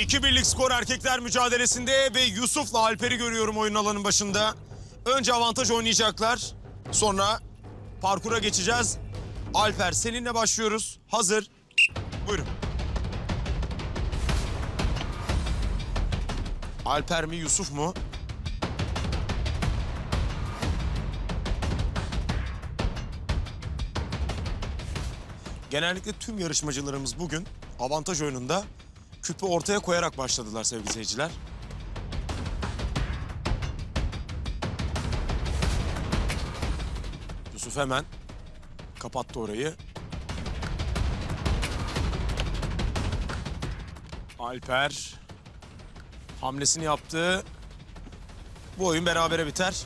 İki birlik skor erkekler mücadelesinde ve Yusuf'la Alper'i görüyorum oyun alanın başında. Önce avantaj oynayacaklar. Sonra parkura geçeceğiz. Alper seninle başlıyoruz. Hazır. Buyurun. Alper mi Yusuf mu? Genellikle tüm yarışmacılarımız bugün avantaj oyununda küpü ortaya koyarak başladılar sevgili seyirciler. Yusuf hemen kapattı orayı. Alper hamlesini yaptı. Bu oyun berabere biter.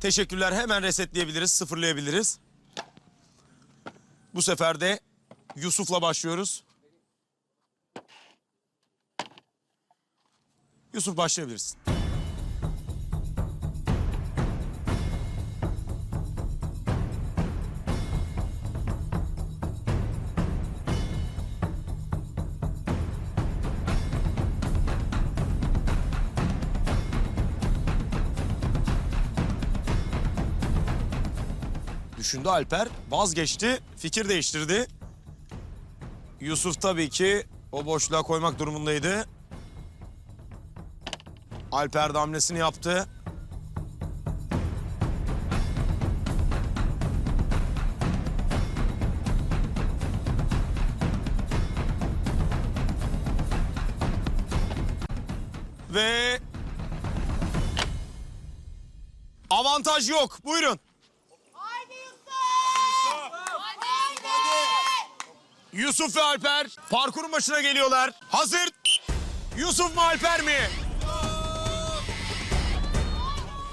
Teşekkürler. Hemen resetleyebiliriz, sıfırlayabiliriz. Bu sefer de Yusuf'la başlıyoruz. Yusuf başlayabilirsin. Düşündü Alper, vazgeçti, fikir değiştirdi. Yusuf tabii ki o boşluğa koymak durumundaydı. Alper de hamlesini yaptı. Ve avantaj yok. Buyurun. Haydi Yusuf! Haydi! Yusuf ve Alper parkurun başına geliyorlar. Hazır. Yusuf mu Alper mi?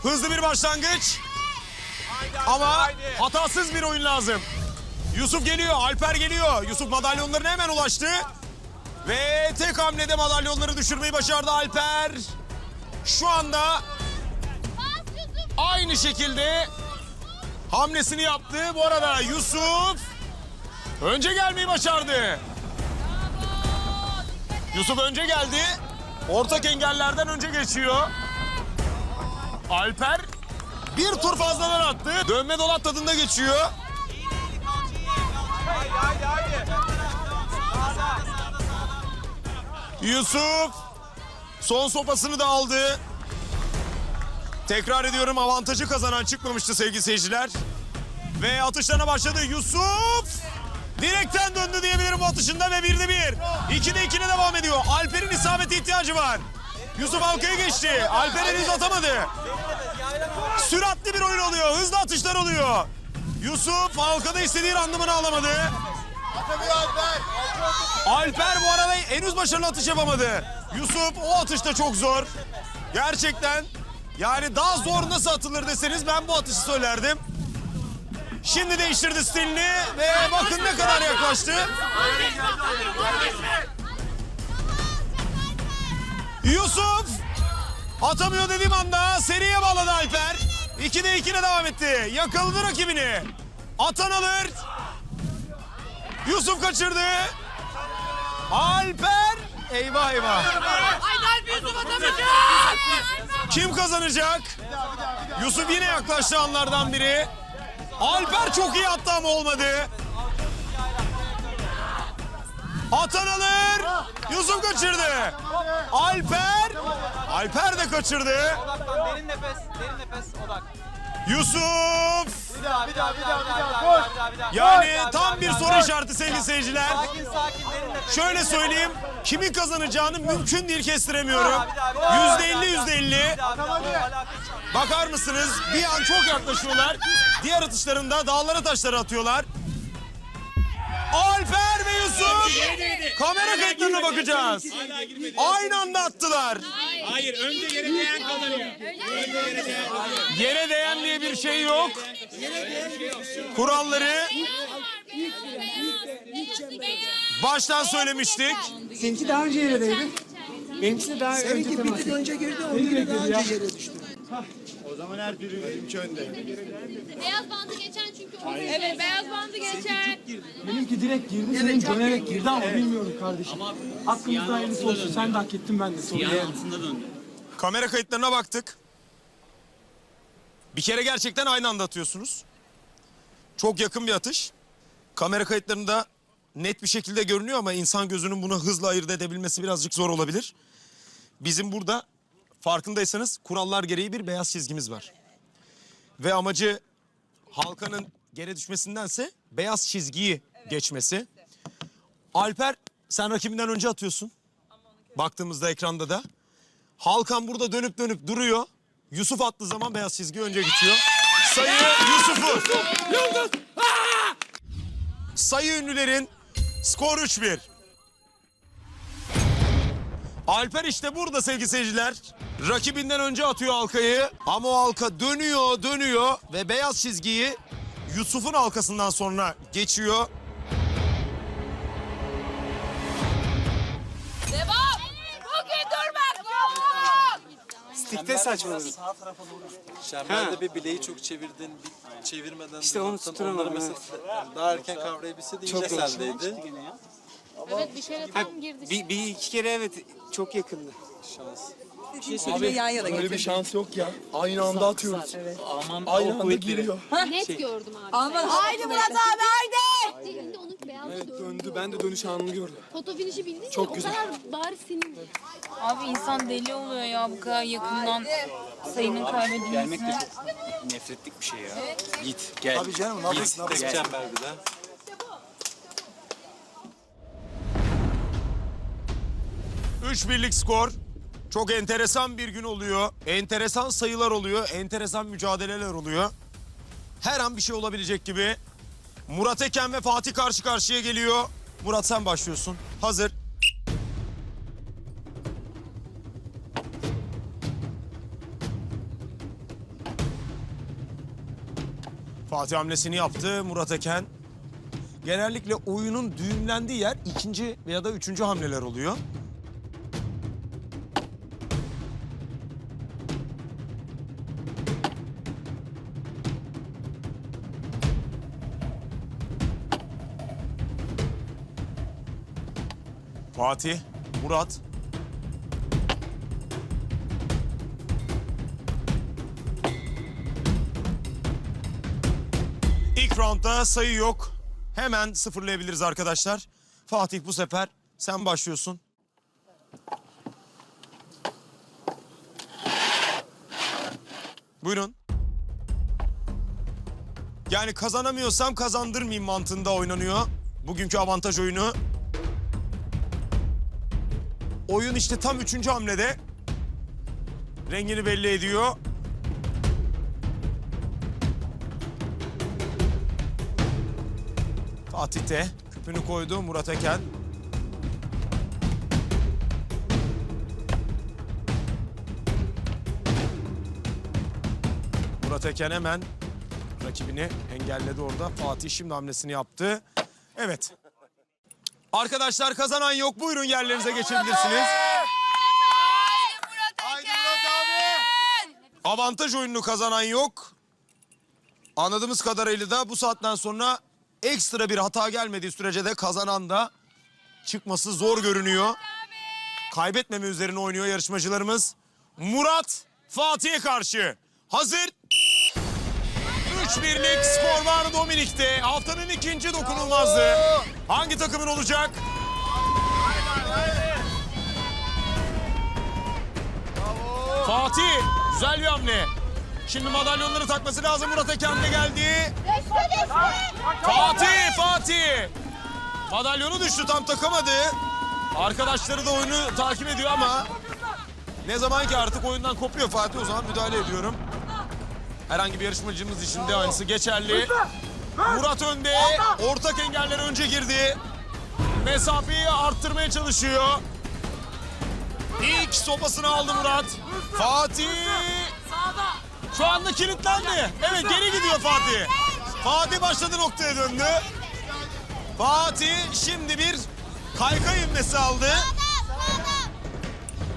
Hızlı bir başlangıç. Ama hatasız bir oyun lazım. Yusuf geliyor, Alper geliyor. Yusuf madalyonlarına hemen ulaştı. Ve tek hamlede madalyonları düşürmeyi başardı Alper. Şu anda aynı şekilde hamlesini yaptı. Bu arada Yusuf önce gelmeyi başardı. Yusuf önce geldi. Ortak engellerden önce geçiyor. Alper bir tur fazladan attı. Dönme dolap tadında geçiyor. Yusuf son sopasını da aldı. Tekrar ediyorum avantajı kazanan çıkmamıştı sevgili seyirciler. Ve atışlarına başladı Yusuf. Direkten döndü diyebilirim bu atışında ve birde bir. İkide ikine devam ediyor. Alper'in isabete ihtiyacı var. Yusuf halkaya geçti. Alper henüz atamadı. Süratli bir oyun oluyor. Hızlı atışlar oluyor. Yusuf halkada istediği randımını alamadı. Alper bu arada henüz başarılı atış yapamadı. Yusuf o atışta çok zor. Gerçekten yani daha zor nasıl atılır deseniz ben bu atışı söylerdim. Şimdi değiştirdi stilini ve bakın ne kadar yaklaştı. Yusuf atamıyor dediğim anda seriye bağladı Alper. 2'de 2'ne devam etti. Yakaladı rakibini. Atan alır. Yusuf kaçırdı. Alper. Eyvah eyvah. Haydi Alp Yusuf atamayacak! Kim kazanacak? Yusuf yine yaklaştı anlardan biri. Alper çok iyi attı ama olmadı. Atan alır. Yusuf kaçırdı. Alper. Alper de kaçırdı. Odaklan, derin nefes, derin nefes, odak. Yusuf. Bir daha, bir daha, bir daha, bir daha, daha. Yani tam bir soru işareti sevgili seyirciler. Sakin, sakin, derin nefes. Şöyle söyleyeyim. Kimin kazanacağını mümkün değil kestiremiyorum. Yüzde elli, yüzde elli. Bakar mısınız? Bir an çok yaklaşıyorlar. Diğer atışlarında dağlara taşları atıyorlar. Alper Yusuf. Kamera kayıtlarına bakacağız. Aynı anda attılar. Hayır, önce yere değen kazanıyor. Yere değen diye bir şey yok. Kuralları baştan söylemiştik. Seninki daha önce yere değdi. Benimkisi de daha önce Seninki bir tık önce girdi, onunki daha önce yere düştü. Beyaz bandı geçen çünkü o Evet beyaz bandı geçen. Benimki direkt girdi, senin dönerek girdi ama bilmiyorum kardeşim. Hakkımızda hayırlısı olsun. Sen de hak ettin, ben de. Sorun değil. Kamera kayıtlarına baktık. Bir kere gerçekten aynı anda atıyorsunuz. Çok yakın bir atış. Kamera kayıtlarında net bir şekilde görünüyor ama insan gözünün bunu hızla ayırt edebilmesi birazcık zor olabilir. Bizim burada farkındaysanız kurallar gereği bir beyaz çizgimiz var. Ve amacı halkanın geri düşmesindense beyaz çizgiyi geçmesi. Alper sen rakibinden önce atıyorsun. Baktığımızda ekranda da. Halkan burada dönüp dönüp duruyor. Yusuf attığı zaman beyaz çizgi önce geçiyor. Sayı Yusuf'u. Sayı ünlülerin skor 3-1. Alper işte burada sevgili seyirciler. Rakibinden önce atıyor halkayı. Ama o halka dönüyor dönüyor ve beyaz çizgiyi Yusuf'un halkasından sonra geçiyor. Devam. Bugün durmak yok. Stikte saçmaladın. Şemberde bir bileği çok çevirdin, bir çevirmeden İşte onu tutturamadım, Onları mesela daha erken kavrayabilse de yine sendeydi. Evet bir şeyle tam girdi. Bir, bir iki kere evet çok yakındı. Abi yan yana Böyle bir şans yok ya. Aynı anda atıyoruz. Aynı anda giriyor. Net gördüm abi. Aman haydi Murat abi haydi. Elinde onun beyaz Evet döndü. döndü. Ben de dönüş anını gördüm. Foto finişi bildin Çok ya güzel. o kadar bariz senin. Abi insan deli oluyor ya bu kadar yakından sayının kaybedilmesine. Nefretlik bir şey ya. Git gel. Tabii canım, ne yapıyorsun? Tek çember bir de. Üç birlik skor. Çok enteresan bir gün oluyor. Enteresan sayılar oluyor. Enteresan mücadeleler oluyor. Her an bir şey olabilecek gibi. Murat Eken ve Fatih karşı karşıya geliyor. Murat sen başlıyorsun. Hazır. Fatih hamlesini yaptı Murat Eken. Genellikle oyunun düğümlendiği yer ikinci veya da üçüncü hamleler oluyor. Fatih, Murat. İlk roundda sayı yok. Hemen sıfırlayabiliriz arkadaşlar. Fatih bu sefer sen başlıyorsun. Buyurun. Yani kazanamıyorsam kazandırmayayım mantığında oynanıyor. Bugünkü avantaj oyunu. Oyun işte tam üçüncü hamlede. Rengini belli ediyor. Fatih. Küpünü koydu Murat Eken. Murat Eken hemen rakibini engelledi orada. Fatih şimdi hamlesini yaptı. Evet. Arkadaşlar kazanan yok. Buyurun yerlerinize geçebilirsiniz. Avantaj oyununu kazanan yok. Anladığımız kadarıyla da bu saatten sonra ekstra bir hata gelmediği sürece de kazanan da çıkması zor görünüyor. Kaybetmeme üzerine oynuyor yarışmacılarımız. Murat Fatih'e karşı. Hazır. 3-1'lik skor var Dominik'te. Haftanın ikinci dokunulmazlığı. Hangi takımın olacak? Fatih güzel bir hamle. Şimdi madalyonları takması lazım. Murat Eken de geldi. Fatih, Fatih. Madalyonu düştü tam takamadı. Arkadaşları da oyunu takip ediyor ama ne zaman ki artık oyundan kopuyor Fatih o zaman müdahale ediyorum. Herhangi bir yarışmacımız için de aynısı geçerli. Murat önde. Ortak engeller önce girdi. Mesafeyi arttırmaya çalışıyor. İlk sopasını aldı Murat. Fatih. Şu anda kilitlendi. Evet geri gidiyor Fatih. Fatih başladı noktaya döndü. Fatih şimdi bir kaykay inmesi aldı.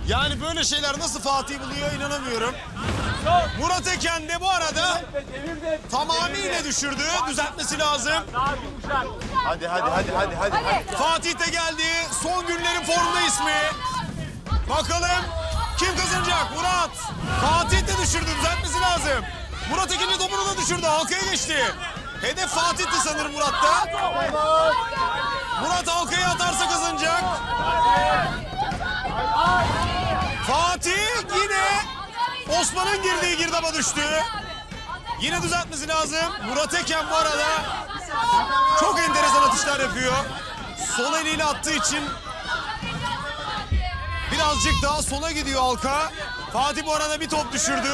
Yani böyle şeyler nasıl Fatih buluyor inanamıyorum. Murat Eken de bu arada tamamıyla düşürdü. Düzeltmesi lazım. Hadi hadi hadi hadi hadi. Fatih de geldi. Son günlerin formda ismi. Bakalım kim kazanacak? Murat. Fatih de düşürdü. Düzeltmesi lazım. Murat ikinci topunu da düşürdü. Halkaya geçti. Hedef Fatih'ti sanırım Murat'ta. Murat halkaya atarsa kazanacak. Fatih yine Osman'ın girdiği girdaba düştü. Yine düzeltmesi lazım. Murat Eken bu arada çok enteresan atışlar yapıyor. Sol eliyle attığı için birazcık daha sola gidiyor halka. Fatih bu arada bir top düşürdü.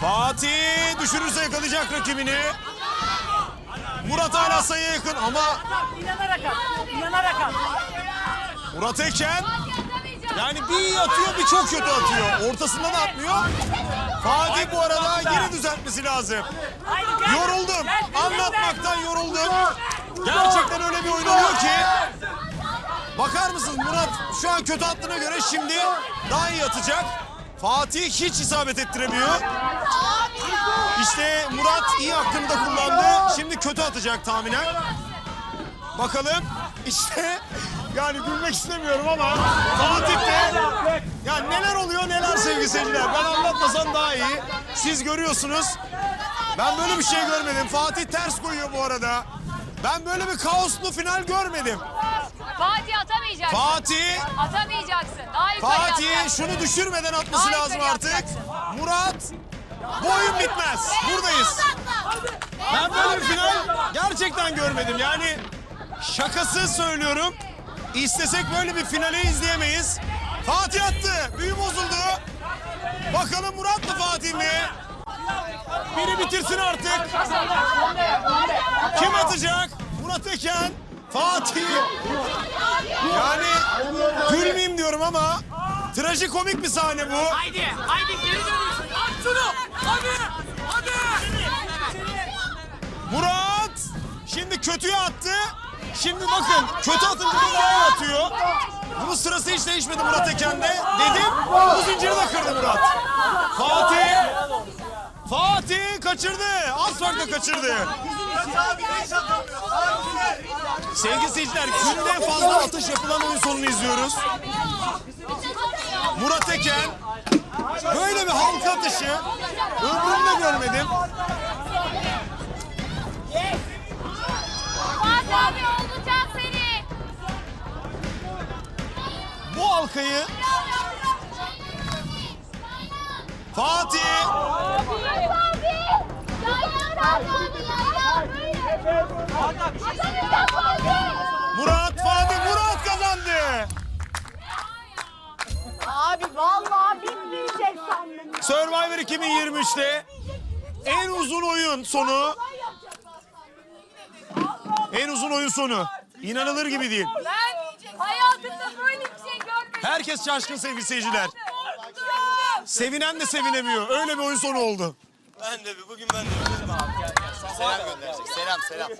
Fatih düşürürse yakalayacak rakibini. Murat hala sayıya yakın ama İnanarak at. İnanarak at. Murat Eken yani bir iyi atıyor bir çok kötü atıyor. Ortasında da atmıyor. Fatih bu arada yine düzeltmesi lazım. Yoruldum. Anlatmaktan yoruldum. Gerçekten öyle bir oyun oluyor ki. Bakar mısınız Murat şu an kötü attığına göre şimdi daha iyi atacak. Fatih hiç isabet ettiremiyor. İşte Murat iyi hakkını da kullandı. Şimdi kötü atacak tahminen. Bakalım işte yani gülmek istemiyorum ama Fatih de ya neler oluyor neler sevgili seyirciler. Ben anlatmasam daha iyi. Siz görüyorsunuz. Ben böyle bir şey görmedim. Fatih ters koyuyor bu arada. Ben böyle bir kaoslu final görmedim. Fatih atamayacaksın. Fatih, Atamayacaksın. Daha yukarı Fatih atacaksın. şunu düşürmeden atması Daha lazım yukarı artık. atacaksın. Murat, bu oyun bitmez. Buradayız. Ben böyle bir final gerçekten görmedim. Yani şakası söylüyorum. İstesek böyle bir finali izleyemeyiz. Fatih attı. Büyü bozuldu. Bakalım Murat mı Fatih mi? Biri bitirsin artık. Kim atacak? Murat Eken, Fatih. Yani gülmeyeyim diyorum ama trajikomik bir sahne bu. Haydi. Haydi geri dönüyorsun. At şunu. Hadi. Hadi. Murat şimdi kötüye attı. Şimdi bakın kötü atınca da iyi atıyor. Bunun sırası hiç değişmedi Murat Eken'de. Dedim bu zinciri de kırdı Murat. Fatih. Fatih kaçırdı. Az farkla kaçırdı. Sevgili seyirciler günde fazla atış yapılan oyun sonunu izliyoruz. Murat Eken böyle bir halka atışı ömrümde görmedim. Abi olacak seni. Bu halkayı Fatih abi. Abi. Murat Fatih Murat kazandı. Abi vallahi bitmeyecek sandım. Survivor 2023'te en uzun oyun sonu. En uzun oyun sonu. İnanılır gibi değil. Ben hayatımda böyle bir şey görmedim. Herkes şaşkın sevgili seyirciler. Sevinen de sevinemiyor. Öyle bir oyun sonu oldu. Ben de bir bugün ben de bir Selam gönderecek. Selam selam.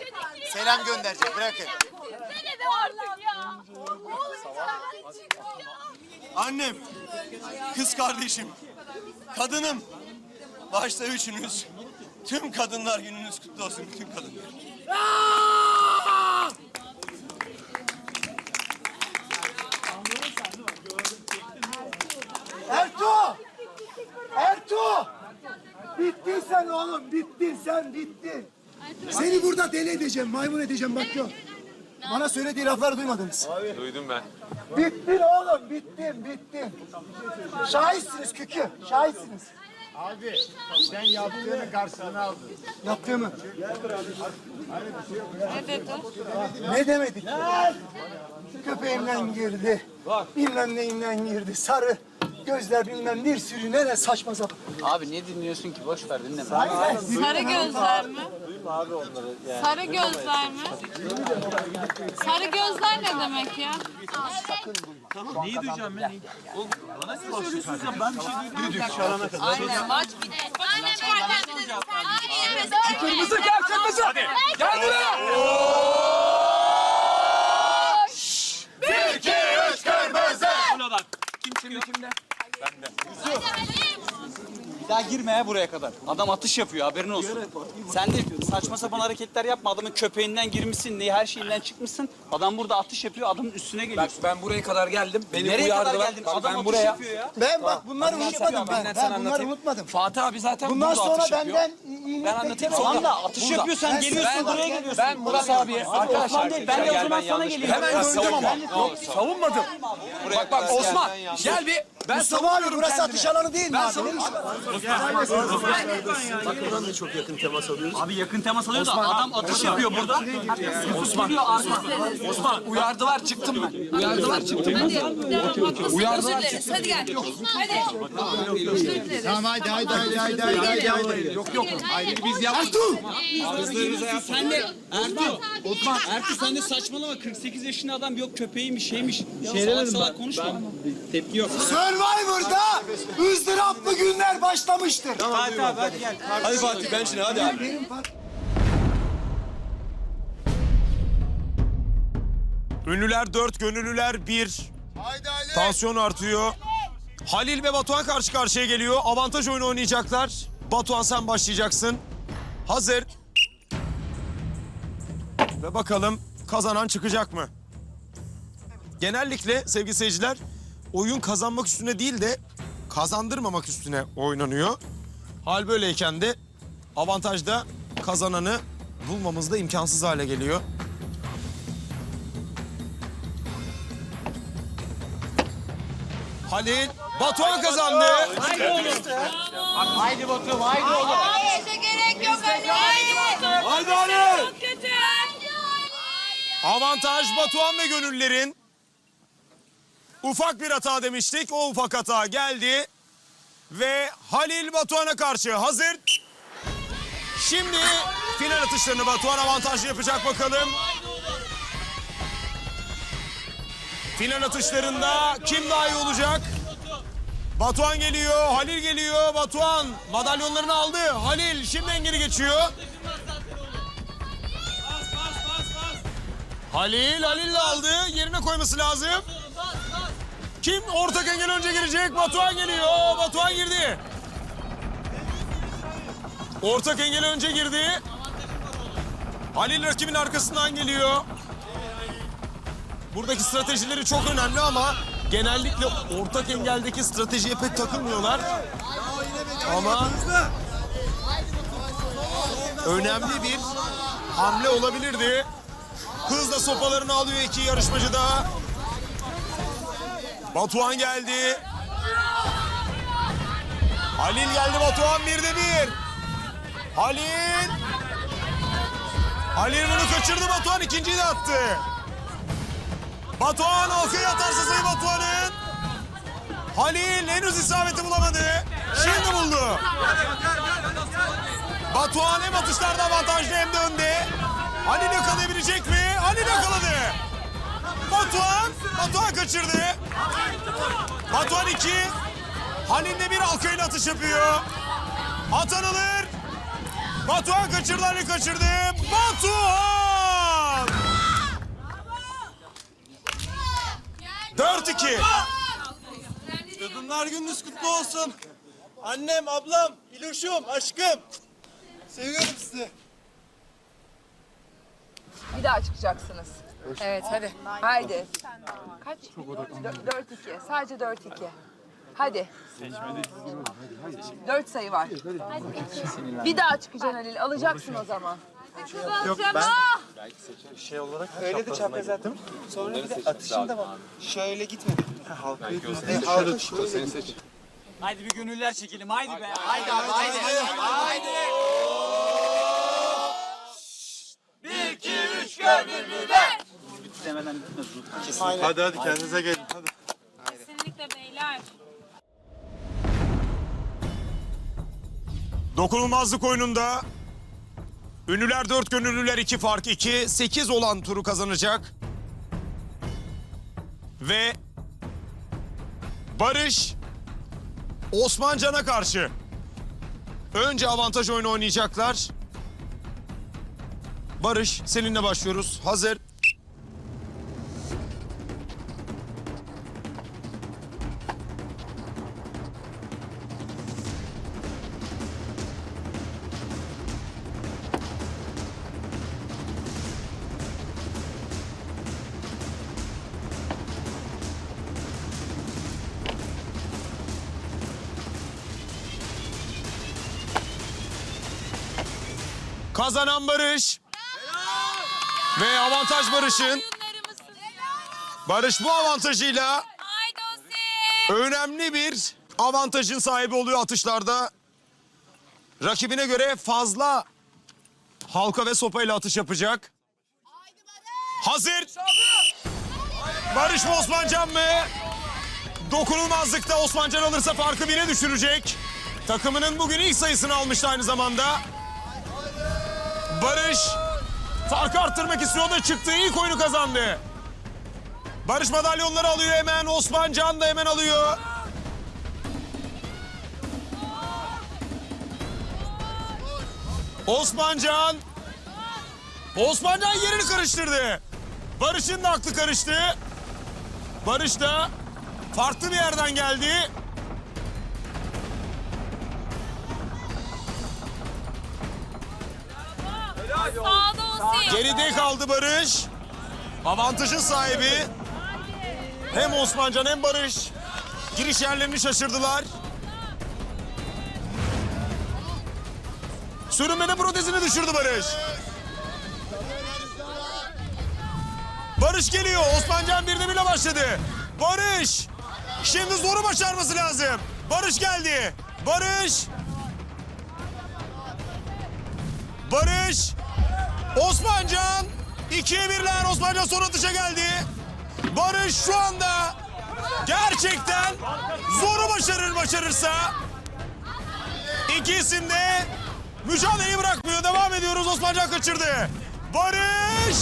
Selam gönderecek bırakın. Ne dedim artık ya? Annem, kız kardeşim, kadınım. Başta üçünüz. Tüm kadınlar gününüz kutlu olsun bütün kadınlar. Ertuğ! Ertuğ! Bittin sen oğlum, bittin sen, bittin. Seni burada deli edeceğim, maymun edeceğim bak gör. Bana söylediği lafları duymadınız. Duydum ben. Bittin oğlum, bittin, bittin. Şahitsiniz kükü, şahitsiniz. Abi sen yaptığının karşılığını aldın. Yaptığımı. Ne demedik? Köpeğimden girdi. Bilmem neyimden girdi. Sarı gözler bilmem bir sürü nere saçma sapan. Abi ne dinliyorsun ki? Boş ver dinleme. Sarı gözler mi? Sarı gözler mi? Sarı gözler ne demek ya? Aynen maç bitti. Aynen Aynen. Kırmızı gel kırmızı. Hadi. Gel buraya. Kim çıkıyor kimde? Bir daha girme ya buraya kadar. Adam atış yapıyor haberin olsun. Sen de saçma sapan hareketler yapma. Adamın köpeğinden girmişsin, neyi her şeyinden çıkmışsın. Adam burada atış yapıyor, adamın üstüne geliyorsun. Ben buraya kadar geldim. Beni Nereye kadar uyardılar. geldin? Bak, Adam ben atış buraya. yapıyor ya. Ben bak bunları unutmadım ben. Ben Ben sana bunları anlatayım. unutmadım. Fatih abi zaten Bundan burada sonra atış yapıyor. benden iyilik Ben anlatayım bekleme. sonra. Da atış Burada. yapıyorsan Ben- geliyorsun ben- buraya geliyorsun. Ben Murat abiye arkadaşlar. Osman değil, ben de o zaman sana geliyorum. Hemen döndüm ama. Yok, savunmadım. Bak bak Osman gel bir. Ben Mustafa abi savunuyorum burası kendimi. atış alanı değil mi Ben abi? Savunuyorum. Abi yakın temas alıyor da adam atış yapıyor burada. Osman. Osman uyardılar çıktım ben. Uyardılar çıktım. Uyardılar çıktım. Hadi gel. Hadi. Tamam haydi haydi haydi haydi haydi haydi. Yok yok. Hayır biz yaptık. Sen de Ertuğ, Osman, Ertuğ sen de saçmalama. 48 yaşında adam yok köpeğiymiş şeymiş. Şey salak salak konuşma. Tepki yok. Survivor'da ızdıraplı günler başlamıştır. Hadi abi hadi gel. Hadi Fatih ben şimdi hadi abi. Benim Ünlüler 4, gönüllüler 1. Tansiyon artıyor. Halil ve Batuhan karşı karşıya geliyor. Avantaj oyunu oynayacaklar. Batuhan sen başlayacaksın. Hazır. Ve bakalım kazanan çıkacak mı? Genellikle sevgili seyirciler oyun kazanmak üstüne değil de kazandırmamak üstüne oynanıyor. Hal böyleyken de avantajda kazananı bulmamız da imkansız hale geliyor. Halil, Batuhan kazandı. Haydi bakalım haydi oğlum. Hayır, gerek yok Ali. Haydi Halil. Avantaj Batuhan ve Gönüller'in. Ufak bir hata demiştik. O ufak hata geldi. Ve Halil Batuhan'a karşı hazır. Şimdi final atışlarını Batuhan avantajlı yapacak bakalım. Final atışlarında kim daha iyi olacak? Batuhan geliyor, Halil geliyor. Batuhan madalyonlarını aldı. Halil şimdi engeli geçiyor. Halil, Halil de aldı. Yerine koyması lazım. Kim ortak engel önce girecek? Batuhan geliyor. Batuhan girdi. Ortak engel önce girdi. Halil rakibin arkasından geliyor. Buradaki stratejileri çok önemli ama genellikle ortak engeldeki stratejiye pek takılmıyorlar. Ama önemli bir hamle olabilirdi. Hızla sopalarını alıyor iki yarışmacı da. Batuhan geldi. Halil geldi Batuhan bir de bir. Halil. Halil bunu kaçırdı Batuhan ikinciyi de attı. Batuhan halkaya atarsa sayı Batuhan'ın. Halil henüz isabeti bulamadı. Şimdi buldu. Batuhan hem atışlarda avantajlı hem de önde. Halil yakalayabilecek mi? Halil yakaladı. Batuhan, Batuhan kaçırdı. Batuhan iki. Halil de bir halkayla atış yapıyor. Atan alır. Batuhan kaçırdı, Halil kaçırdı. Batuhan! 4-2. Kadınlar gününüz kutlu olsun. Annem, ablam, İluşum, aşkım. Seviyorum sizi. Bir daha çıkacaksınız. Evet hadi. Haydi. Kaç? 4-2. Sadece 4-2. Hadi. 4 sayı var. Bir daha çıkacaksın Halil. Alacaksın o zaman. Yok ben. Öyle de çapraz attım. Sonra bir de atışım da var. Şöyle gitmedi. Halkayı düzle. Halka şöyle. Haydi bir gönüller çekelim haydi be. Haydi abi haydi. Haydi. Demeden bitmez. Hadi hadi kendinize gelin. Hadi. Kesinlikle beyler. Dokunulmazlık oyununda Ünlüler 4, gönüllüler 2 fark 2. 8 olan turu kazanacak. Ve Barış Osman Can'a karşı. Önce avantaj oyunu oynayacaklar. Barış seninle başlıyoruz. Hazır. Kazanan Barış. Ve avantaj Barış'ın. Barış bu avantajıyla önemli bir avantajın sahibi oluyor atışlarda. Rakibine göre fazla halka ve sopayla atış yapacak. Hazır. Barış mı Osmancan mı? Dokunulmazlıkta Osmancan alırsa farkı bire düşürecek. Takımının bugün ilk sayısını almıştı aynı zamanda. Barış farkı arttırmak istiyor da çıktığı ilk oyunu kazandı. Barış madalyonları alıyor hemen. Osmancan da hemen alıyor. Osmancan. Osmancan yerini karıştırdı. Barış'ın da aklı karıştı. Barış da farklı bir yerden geldi. Sağda Osi. Geride kaldı Barış. Avantajın sahibi. Hem Osmancan hem Barış. Giriş yerlerini şaşırdılar. Sürünmede protezini düşürdü Barış. Barış geliyor. Osmancan bir de bile başladı. Barış. Şimdi zoru başarması lazım. Barış geldi. Barış. Barış. Osmancan. ikiye birler. Osmancan son atışa geldi. Barış şu anda gerçekten zoru başarır başarırsa. İki isim de mücadeleyi bırakmıyor. Devam ediyoruz. Osmancan kaçırdı. Barış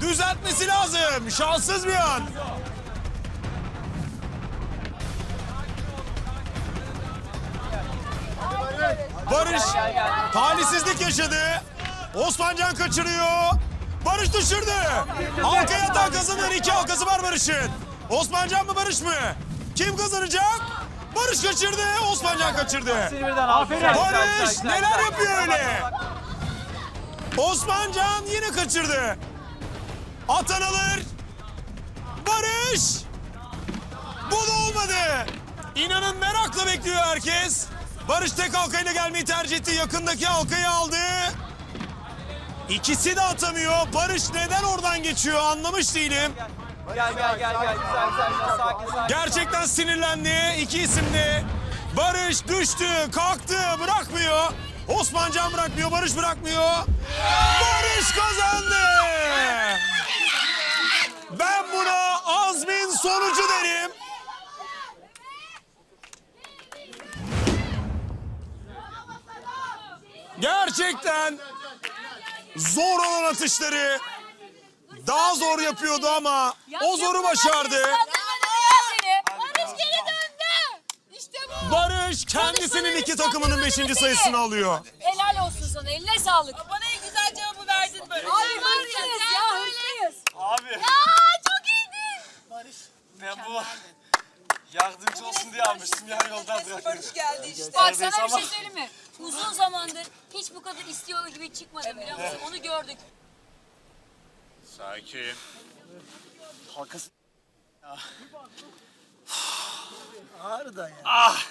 düzeltmesi lazım. Şanssız bir an. Barış talihsizlik yaşadı. Osmancan kaçırıyor. Barış düşürdü. Halkaya atan kazanır. İki halkası var Barış'ın. Osmancan mı Barış mı? Kim kazanacak? Barış kaçırdı. Osmancan kaçırdı. Barış neler yapıyor öyle? Osmancan yine kaçırdı. Atan alır. Barış. Bu da olmadı. İnanın merakla bekliyor herkes. Barış tek halkayla gelmeyi tercih etti. Yakındaki halkayı aldı. İkisi de atamıyor. Barış neden oradan geçiyor anlamış değilim. Gel gel gel gel. Güzel güzel güzel. Sakin sakin. Gerçekten sinirlendi. İki isim de. Barış düştü, kalktı, bırakmıyor. Osmancan bırakmıyor, Barış bırakmıyor. Barış kazandı. Ben buna azmin sonucu derim. Gerçekten zor olan atışları daha zor yapıyordu ama o zoru başardı. Barış geri döndü. İşte bu. Barış kendisinin iki takımının beşinci sayısını alıyor. Helal olsun sana. Eline sağlık. Bana en güzel cevabı verdin böyle. Abi hırslıyız ya hırslıyız. Abi Aa çok iyiydin. ben bu yardımcı olsun diye almıştım. Yarı yoldan bırakıyorum. Bak sana bir şey söyleyeyim mi? Uzun zamandır hiç bu kadar istiyor gibi çıkmadım biliyor musun? Onu gördük. Sakin. Halkası. Ağrı da ya. Ah!